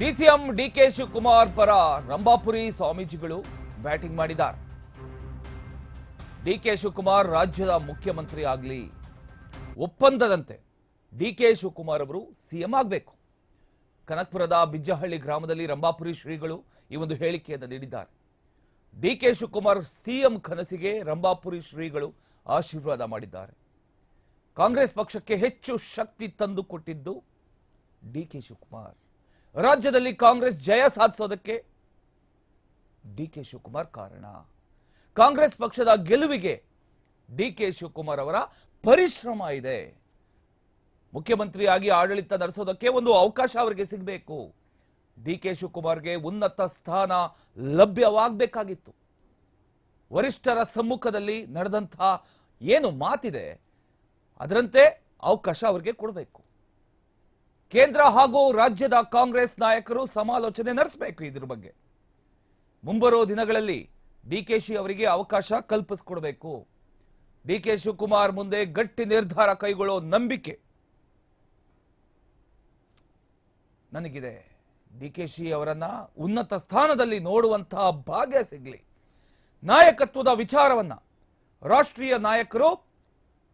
DCM DK Shivakumar ಪರ ರಂಭಾಪುರಿ ಸ್ವಾಮೀಜಿಗಳು batting ಮಾಡಿದ್ದಾರೆ. ಡಿಕೆ ಶಿವಕುಮಾರ್ ರಾಜ್ಯದ ಮುಖ್ಯಮಂತ್ರಿ ಆಗಲಿ, ಒಪ್ಪಂದದಂತೆ ಡಿಕೆ ಶಿವಕುಮಾರ್ ಅವರು ಸಿಎಂ ಆಗಬೇಕು. ಕನಕಪುರದ ಬಿಜ್ಜಹಳ್ಳಿ ಗ್ರಾಮದಲ್ಲಿ ರಂಭಾಪುರಿ ಶ್ರೀಗಳು ಈ ಒಂದು ಹೇಳಿಕೆಯನ್ನು ನೀಡಿದ್ದಾರೆ. ಡಿಕೆ ಶಿವಕುಮಾರ್ ಸಿಎಂ ಕನಸಿಗೆ ರಂಭಾಪುರಿ ಶ್ರೀಗಳು ಆಶೀರ್ವಾದ ಮಾಡಿದ್ದಾರೆ. ಕಾಂಗ್ರೆಸ್ ಪಕ್ಷಕ್ಕೆ ಹೆಚ್ಚು ಶಕ್ತಿ ತಂದುಕೊಟ್ಟಿದ್ದು ಡಿಕೆ ಶಿವಕುಮಾರ್. ರಾಜ್ಯದಲ್ಲಿ ಕಾಂಗ್ರೆಸ್ ಜಯ ಸಾಧಿಸೋದಕ್ಕೆ ಡಿ ಕೆ ಶಿವಕುಮಾರ್ ಕಾರಣ. ಕಾಂಗ್ರೆಸ್ ಪಕ್ಷದ ಗೆಲುವಿಗೆ ಡಿ ಕೆ ಶಿವಕುಮಾರ್ ಅವರ ಪರಿಶ್ರಮ ಇದೆ. ಮುಖ್ಯಮಂತ್ರಿಯಾಗಿ ಆಡಳಿತ ನಡೆಸೋದಕ್ಕೆ ಒಂದು ಅವಕಾಶ ಅವರಿಗೆ ಸಿಗಬೇಕು. ಡಿ ಕೆ ಶಿವಕುಮಾರ್ಗೆ ಉನ್ನತ ಸ್ಥಾನ ಲಭ್ಯವಾಗಬೇಕಾಗಿತ್ತು. ವರಿಷ್ಠರ ಸಮ್ಮುಖದಲ್ಲಿ ನಡೆದಂಥ ಏನು ಮಾತಿದೆ, ಅದರಂತೆ ಅವಕಾಶ ಅವರಿಗೆ ಕೊಡಬೇಕು. ಕೇಂದ್ರ ಹಾಗೂ ರಾಜ್ಯದ ಕಾಂಗ್ರೆಸ್ ನಾಯಕರು ಸಮಾಲೋಚನೆ ನಡೆಸಬೇಕು ಇದ್ರ ಬಗ್ಗೆ. ಮುಂಬರುವ ದಿನಗಳಲ್ಲಿ ಡಿಕೆಶಿ ಅವರಿಗೆ ಅವಕಾಶ ಕಲ್ಪಿಸಿಕೊಡ್ಬೇಕು. ಡಿಕೆ ಶಿವಕುಮಾರ್ ಮುಂದೆ ಗಟ್ಟಿ ನಿರ್ಧಾರ ಕೈಗೊಳ್ಳೋ ನಂಬಿಕೆ. ನನಗಿದೆ. ಶಿ ಅವರನ್ನ ಉನ್ನತ ಸ್ಥಾನದಲ್ಲಿ ನೋಡುವಂತಹ ಭಾಗ್ಯ ಸಿಗಲಿ. ನಾಯಕತ್ವದ ವಿಚಾರವನ್ನ ರಾಷ್ಟ್ರೀಯ ನಾಯಕರು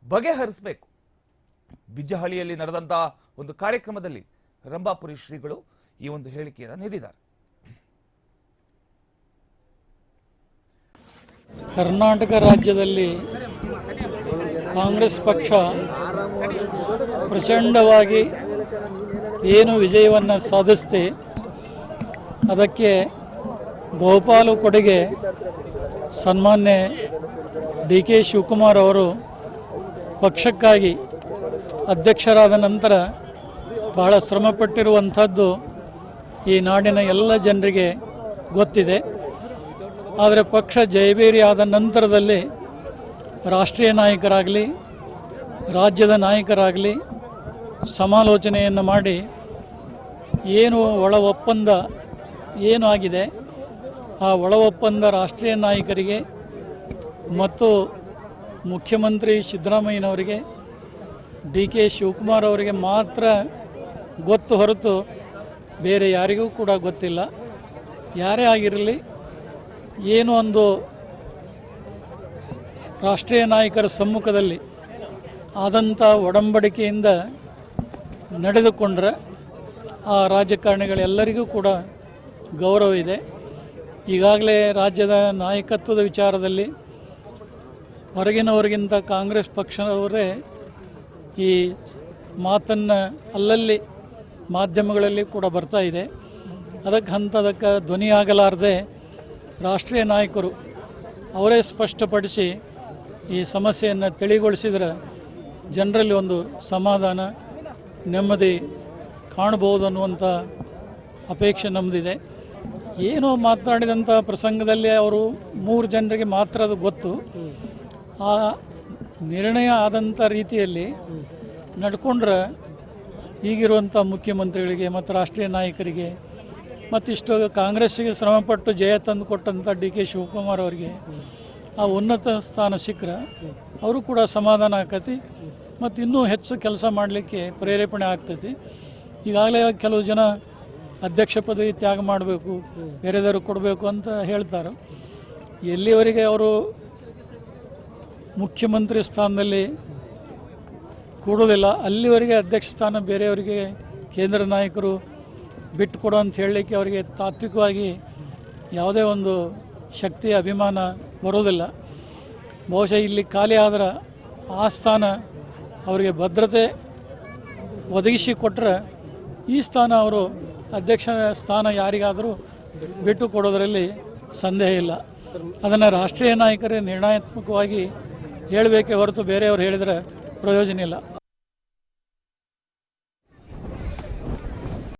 ಬಗೆಹರಿಸಬೇಕು. ಬಿಜ್ಜಹಳ್ಳಿಯಲ್ಲಿ ನಡೆದಂತಹ ಒಂದು ಕಾರ್ಯಕ್ರಮದಲ್ಲಿ ರಂಭಾಪುರಿ ಶ್ರೀಗಳು ಈ ಒಂದು ಹೇಳಿಕೆಯನ್ನು ನೀಡಿದ್ದಾರೆ. ಕರ್ನಾಟಕ ರಾಜ್ಯದಲ್ಲಿ ಕಾಂಗ್ರೆಸ್ ಪಕ್ಷ ಪ್ರಚಂಡವಾಗಿ ಏನು ವಿಜಯವನ್ನು ಸಾಧಿಸ್ತೆ, ಅದಕ್ಕೆ ಬಹುಪಾಲು ಕೊಡುಗೆ ಸನ್ಮಾನ್ಯ ಡಿ ಕೆ ಶಿವಕುಮಾರ್ ಅವರು ಪಕ್ಷಕ್ಕಾಗಿ ಅಧ್ಯಕ್ಷರಾದ ನಂತರ ಬಹಳ ಶ್ರಮಪಟ್ಟಿರುವಂಥದ್ದು ಈ ನಾಡಿನ ಎಲ್ಲ ಜನರಿಗೆ ಗೊತ್ತಿದೆ. ಆದರೆ ಪಕ್ಷ ಜಯಬೇರಿ ಆದ ನಂತರದಲ್ಲಿ ರಾಷ್ಟ್ರೀಯ ನಾಯಕರಾಗಲಿ, ರಾಜ್ಯದ ನಾಯಕರಾಗಲಿ ಸಮಾಲೋಚನೆಯನ್ನು ಮಾಡಿ ಏನು ಒಳ ಒಪ್ಪಂದ ಏನು ಆಗಿದೆ, ಆ ಒಳ ಒಪ್ಪಂದ ರಾಷ್ಟ್ರೀಯ ನಾಯಕರಿಗೆ ಮತ್ತು ಮುಖ್ಯಮಂತ್ರಿ ಸಿದ್ದರಾಮಯ್ಯನವರಿಗೆ ಡಿ ಕೆ ಶಿವಕುಮಾರ್ ಅವರಿಗೆ ಮಾತ್ರ ಗೊತ್ತು ಹೊರತು ಬೇರೆ ಯಾರಿಗೂ ಕೂಡ ಗೊತ್ತಿಲ್ಲ. ಯಾರೇ ಆಗಿರಲಿ, ಏನು ಒಂದು ರಾಷ್ಟ್ರೀಯ ನಾಯಕರ ಸಮ್ಮುಖದಲ್ಲಿ ಆದಂಥ ಒಡಂಬಡಿಕೆಯಿಂದ ನಡೆದುಕೊಂಡ್ರೆ ಆ ರಾಜಕಾರಣಿಗಳೆಲ್ಲರಿಗೂ ಕೂಡ ಗೌರವ ಇದೆ. ಈಗಾಗಲೇ ರಾಜ್ಯದ ನಾಯಕತ್ವದ ವಿಚಾರದಲ್ಲಿ ಹೊರಗಿನವರಿಗಿಂತ ಕಾಂಗ್ರೆಸ್ ಪಕ್ಷದವರೇ ಈ ಮಾತನ್ನು ಅಲ್ಲಲ್ಲಿ ಮಾಧ್ಯಮಗಳಲ್ಲಿ ಕೂಡ ಬರ್ತಾ ಇದೆ. ಅದಕ್ಕೆ ಹಂತದಕ್ಕೆ ಧ್ವನಿಯಾಗಲಾರದೆ ರಾಷ್ಟ್ರೀಯ ನಾಯಕರು ಅವರೇ ಸ್ಪಷ್ಟಪಡಿಸಿ ಈ ಸಮಸ್ಯೆಯನ್ನು ತಿಳಿಗೊಳಿಸಿದರೆ ಜನರಲ್ಲಿ ಒಂದು ಸಮಾಧಾನ, ನೆಮ್ಮದಿ ಕಾಣಬಹುದು ಅನ್ನುವಂಥ ಅಪೇಕ್ಷೆ ನಮ್ಮದಿದೆ ಏನೋ ಮಾತನಾಡಿದಂಥ ಪ್ರಸಂಗದಲ್ಲಿ ಅವರು ಮೂರು ಜನರಿಗೆ ಮಾತ್ರ ಅದು ಗೊತ್ತು. ಆ ನಿರ್ಣಯ ಆದಂಥ ರೀತಿಯಲ್ಲಿ ನಡ್ಕೊಂಡ್ರೆ ಈಗಿರುವಂಥ ಮುಖ್ಯಮಂತ್ರಿಗಳಿಗೆ ಮತ್ತು ರಾಷ್ಟ್ರೀಯ ನಾಯಕರಿಗೆ ಮತ್ತು ಇಷ್ಟು ಕಾಂಗ್ರೆಸ್ಸಿಗೆ ಶ್ರಮಪಟ್ಟು ಜಯ ತಂದು ಕೊಟ್ಟಂಥ ಡಿ ಕೆ ಶಿವಕುಮಾರ್ ಅವರಿಗೆ ಆ ಉನ್ನತ ಸ್ಥಾನ ಸಿಕ್ಕರೆ ಅವರು ಕೂಡ ಸಮಾಧಾನ ಆಕತಿ. ಮತ್ತು ಇನ್ನೂ ಹೆಚ್ಚು ಕೆಲಸ ಮಾಡಲಿಕ್ಕೆ ಪ್ರೇರೇಪಣೆ ಆಗ್ತೈತಿ. ಈಗಾಗಲೇ ಕೆಲವು ಜನ ಅಧ್ಯಕ್ಷ ಪದವಿ ತ್ಯಾಗ ಮಾಡಬೇಕು ಬೇರೆದವ್ರಿಗೆ ಕೊಡಬೇಕು ಅಂತ ಹೇಳ್ತಾರೆ. ಎಲ್ಲಿವರೆಗೆ ಅವರು ಮುಖ್ಯಮಂತ್ರಿ ಸ್ಥಾನದಲ್ಲಿ ಕೂಡೋದಿಲ್ಲ ಅಲ್ಲಿವರೆಗೆ ಅಧ್ಯಕ್ಷ ಸ್ಥಾನ ಬೇರೆಯವರಿಗೆ ಕೇಂದ್ರ ನಾಯಕರು ಬಿಟ್ಟು ಕೊಡು ಅಂತ ಹೇಳಲಿಕ್ಕೆ ಅವರಿಗೆ ತಾತ್ವಿಕವಾಗಿ ಯಾವುದೇ ಒಂದು ಶಕ್ತಿ, ಅಭಿಮಾನ ಬರೋದಿಲ್ಲ. ಬಹುಶಃ ಇಲ್ಲಿ ಖಾಲಿ ಆದ್ರೆ ಆ ಸ್ಥಾನ ಅವರಿಗೆ ಭದ್ರತೆ ಒದಗಿಸಿ ಕೊಟ್ಟರೆ ಈ ಸ್ಥಾನ ಅವರು ಅಧ್ಯಕ್ಷ ಸ್ಥಾನ ಯಾರಿಗಾದರೂ ಬಿಟ್ಟು ಕೊಡೋದರಲ್ಲಿ ಸಂದೇಹ ಇಲ್ಲ. ಅದನ್ನು ರಾಷ್ಟ್ರೀಯ ನಾಯಕರೇ ನಿರ್ಣಯಾತ್ಮಕವಾಗಿ ಹೇಳಬೇಕೇ ಹೊರತು ಬೇರೆಯವರು ಹೇಳಿದರೆ ಪ್ರಯೋಜನ ಇಲ್ಲ.